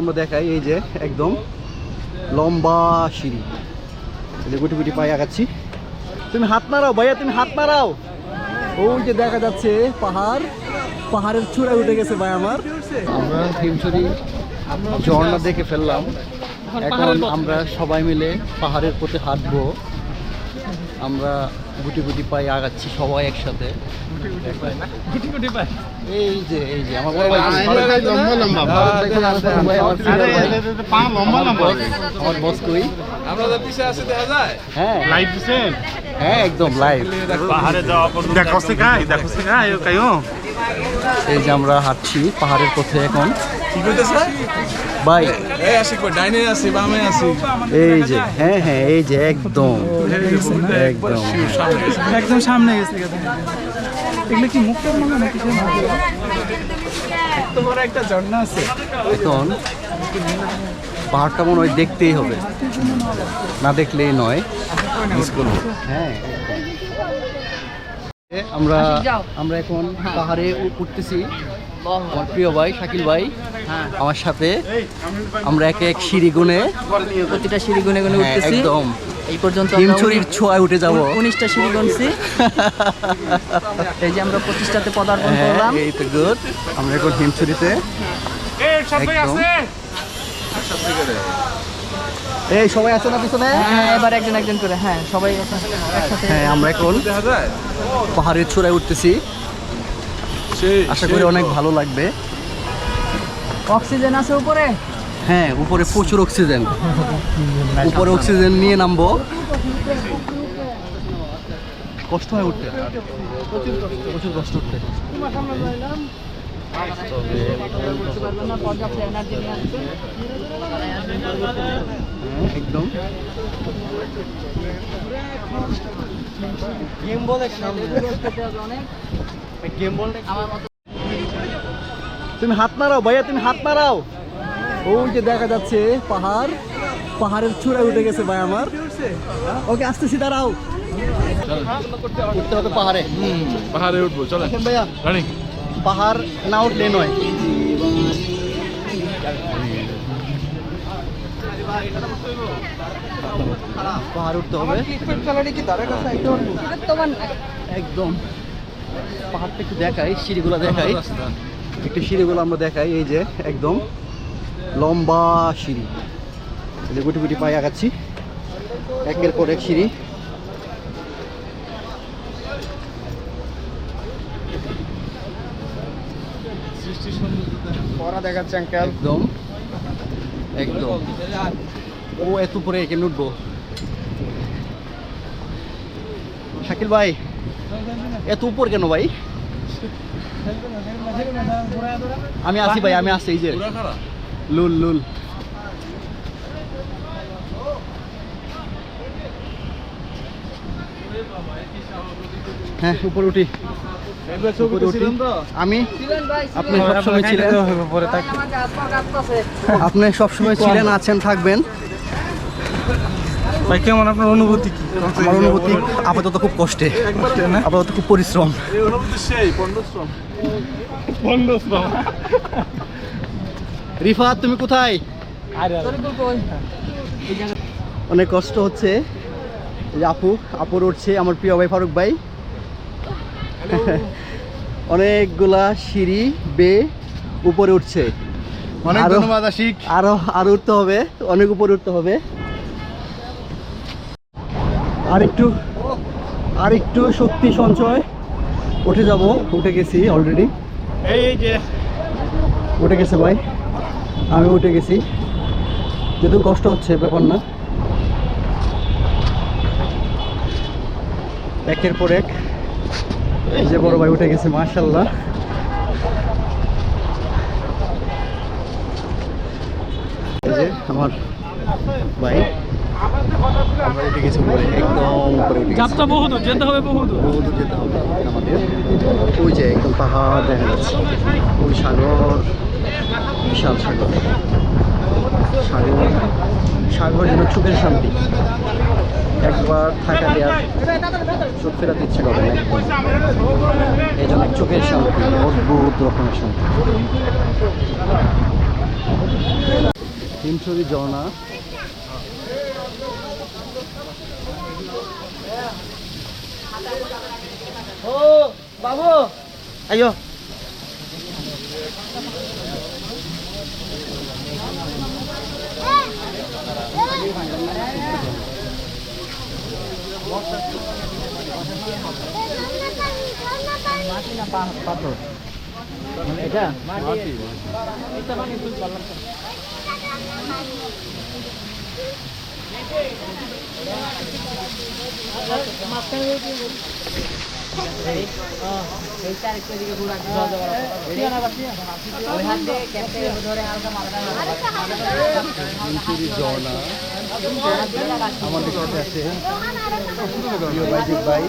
আমরা দেখাই এই যে একদম লম্বা সিঁড়ি। যে গুটি গুটি পায়ে আগাচ্ছি। তুমি হাত নাড়াও ভাইয়া, তুমি হাত নাড়াও। ওই যে দেখা যাচ্ছে পাহাড়, পাহাড়ের চূড়ায় উঠে গেছে ভাই আমার। আমরা হিমছড়ি ঝর্ণা দেখে ফেললাম। এখন আমরা সবাই মিলে পাহাড়ের পথে হাঁটবো। আমরা গুটি গুটি পায়ে আগাচ্ছি সবাই একসাথে। এই যে এই যে আমার বড় ভাই লম্বা লম্বা আমার বস কই? আমরা তো পিছে আছি দেখা যায়? হ্যাঁ। লাইভ দিছেন? হ্যাঁ একদম লাইভ পাহাড়ে যাওয়া পর্যন্ত দেখো সে কাই দেখো সে কাই কাইও এই যে আমরা হাঁটছি পাহাড়ের পথে এখন। ভাই। এই আসি কই? ডাইনে আছি বামে আছি এই যে হ্যাঁ হ্যাঁ এই যে একদম। একদম। একদম সামনে গেছে এগুলো কি মুক্তার মনে নাকি বড় একটা ঝর্ণা আছে। এখন পাহাড়টা মনে হয় দেখতেই হবে। না দেখলেই নয়। মিস করব। হ্যাঁ আমরা আমরা এখন পাহাড়ে উঠতেছি। আমার প্রিয় ভাই শাকিল ভাই আমার সাথে আমরা একে এক সিঁড়ি গুনে প্রতিটা সিঁড়ি গুনে গুনে হ্যাঁ, উঠতেছি। একদম। এই পর্যন্ত আমরা হিমছড়ির ছোঁয়ায় উঠে যাব। উনিশটা সিঁড়ি গুনছি এই যে আমরা প্রতিষ্ঠাতে পদার্পণ হ্যাঁ, করলাম। এই তো গুড আমরা এখন হিমছড়িতে। একদম। এই সবাই আছে না পিছনে? হ্যাঁ এবার একজন একজন করে হ্যাঁ সবাই একসাথে। হ্যাঁ আমরা এখন পাহাড়ের চূড়ায় উঠতেছি। আশা করি অনেক ভালো লাগবে। অক্সিজেন আছে উপরে? হ্যাঁ উপরে প্রচুর অক্সিজেন। উপরে অক্সিজেন নিয়ে নামবো। কষ্ট হয় উঠতে। প্রচুর কষ্ট উঠতে। একদম। গেম বলে গেম বল আমার মতো তুমি হাত নাড়াও ভাইয়া তুমি হাত নাড়াও। ওই যে দেখা যাচ্ছে পাহাড় পাহাড়ের চূড়ায় উঠে গেছে ভাই আমার। ওকে আসতেছি দাঁড়াও। উঠতে হবে পাহাড়ে। পাহাড়ে উঠবো চলে ভাইয়া রানিং। পাহাড় না উঠলে নয়। পাহাড় উঠতে হবে। একদম। পাহাড়টা একটু দেখাই সিঁড়িগুলো দেখাই। একটু সিঁড়িগুলো আমরা দেখাই এই যে একদম লম্বা সিঁড়ি। যে গুটি গুটি পায়ে আগাচ্ছি। একের পর এক সিঁড়ি। দেখাচ্ছে একদম। একদম। ও এত উপরে কেন উঠবো? শাকিল ভাই এত উপর কেন ভাই? আমি আসি ভাই আমি আসি এই যে। লুল লুল। হ্যাঁ উপরে উঠি। আমি? আপনি সবসময় ছিলেন? আপনি সবসময় ছিলেন আছেন থাকবেন। ভাই কেমন? আপনার অনুভূতি কি? আমার অনুভূতি আপাতত খুব কষ্টে। আপাতত খুব পরিশ্রম। সেই রিফাত তুমি কোথায়? অনেক কষ্ট হচ্ছে। এই আপু আপুর উঠছে আমার প্রিয় ভাই ফারুক ভাই। অনেকগুলা সিঁড়ি বে উপরে উঠছে। অনেক ধন্যবাদ আশিক। আরও আরও উঠতে হবে অনেক উপরে উঠতে হবে। আর একটু আর শক্তি সঞ্চয়। উঠে যাব উঠে গেছি অলরেডি এই যে। উঠে গেছে ভাই। আমি উঠে গেছি। যেহেতু কষ্ট হচ্ছে ব্যাপার না। একের পর এক। এই যে বড় ভাই উঠে গেছে মার্শাল্লাহ এই যে আমার ভাই। আমরা উঠে গেছি উপরে একদম উপরে উঠে যাত্রা যেতে হবে যেতে হবে আমাদের। ওই যে একদম পাহাড় দেখা যাচ্ছে। ওই সাগর বিশাল সাগর। সাগর সাগর যেন চোখের শান্তি। একবার থাকা দেওয়ার চোখ ফেরাতে ইচ্ছে করে না এই জন্য চোখের শান্তি অদ্ভুত রকমের শান্তি। হিমছড়ি ঝর্ণা। আইয়ো পাথর এটা হিমছড়ি ঝর্ণা আমাদের সাথে আছে। প্রিয় বাইজিৎ ভাই